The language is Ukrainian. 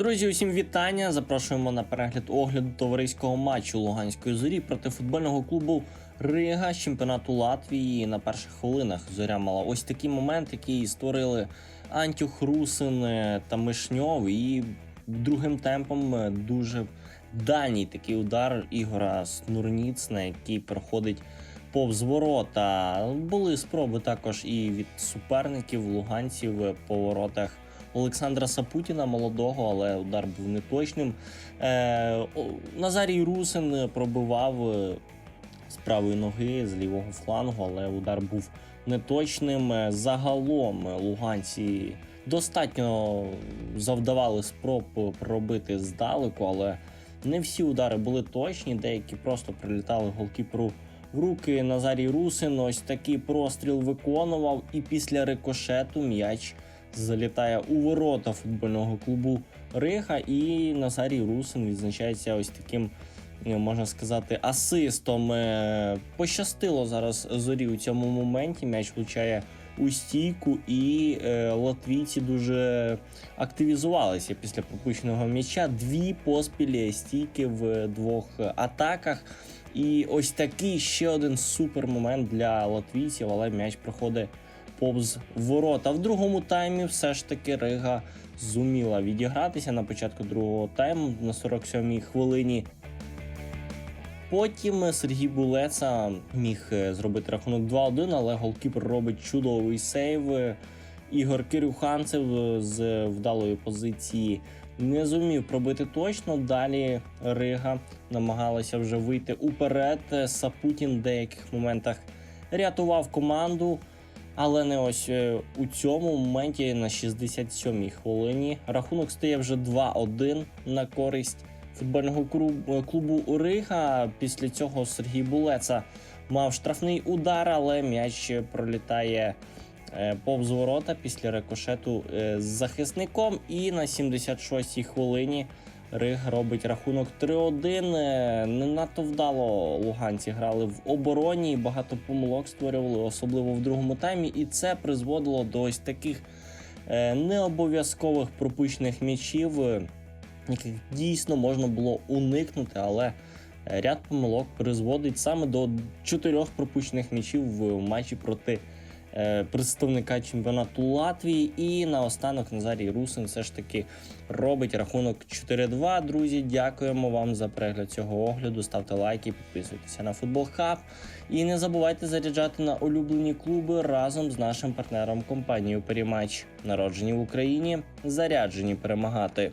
Друзі, усім вітання. Запрошуємо на перегляд огляду товариського матчу Луганської зорі проти футбольного клубу Рига з чемпіонату Латвії. На перших хвилинах зоря мала ось такий момент, який створили Антюх Русин е, та Мишньов. І другим темпом е, дуже дальній такий удар Ігора Снурніцна, який проходить повз ворота. Були спроби також і від суперників луганців е, по воротах. Олександра Сапутіна молодого, але удар був неточним. Е, Назарій Русин пробивав е, з правої ноги, з лівого флангу, але удар був неточним. Е, Загалом луганці достатньо завдавали спроб пробити здалеку, але не всі удари були точні, деякі просто прилітали голкіперу в руки. Назарій Русин ось такий простріл виконував, і після рикошету м'яч залітає у ворота футбольного клубу Риха, і Назарій Русин відзначається ось таким. е, Можна сказати, асистом Е, пощастило зараз зорі у цьому моменті. М'яч влучає у стійку, і е, латвійці дуже активізувалися після пропущеного м'яча. Дві поспілі стійки в двох атаках. І ось такий ще один супер момент для латвійців, але м'яч проходить повз ворота. В другому таймі все ж таки Рига зуміла відігратися на початку другого тайму на 47-й хвилині. Потім Сергій Булеца міг е, зробити рахунок 2-1, але голкіпер робить чудовий сейв. Ігор Кирюханцев е, з вдалої позиції не зумів пробити точно. Далі Рига намагалася вже вийти уперед. Сапутін в деяких моментах рятував команду. Але не ось е, у цьому моменті на 67-й хвилині рахунок стає вже 2-1 на користь футбольного клубу Рига. Після цього Сергій Булеца мав штрафний удар, але м'яч пролітає е, повз ворота після рикошету е, з захисником. І на 76-й хвилині Риг робить рахунок 3-1. Е, Не надто вдало луганці грали в обороні, багато помилок створювали, особливо в другому таймі, і це призводило до ось таких е, необов'язкових пропущених м'ячів, е, яких дійсно можна було уникнути, але ряд помилок призводить саме до чотирьох пропущених м'ячів в матчі проти представника чемпіонату Латвії. І наостанок Назарій Русин все ж таки робить рахунок 4-2. Друзі, дякуємо вам за перегляд цього огляду. Ставте лайки, підписуйтеся на Футбол Хаб. І не забувайте заряджати на улюблені клуби разом з нашим партнером компанією Перімач. Народжені в Україні, заряджені перемагати.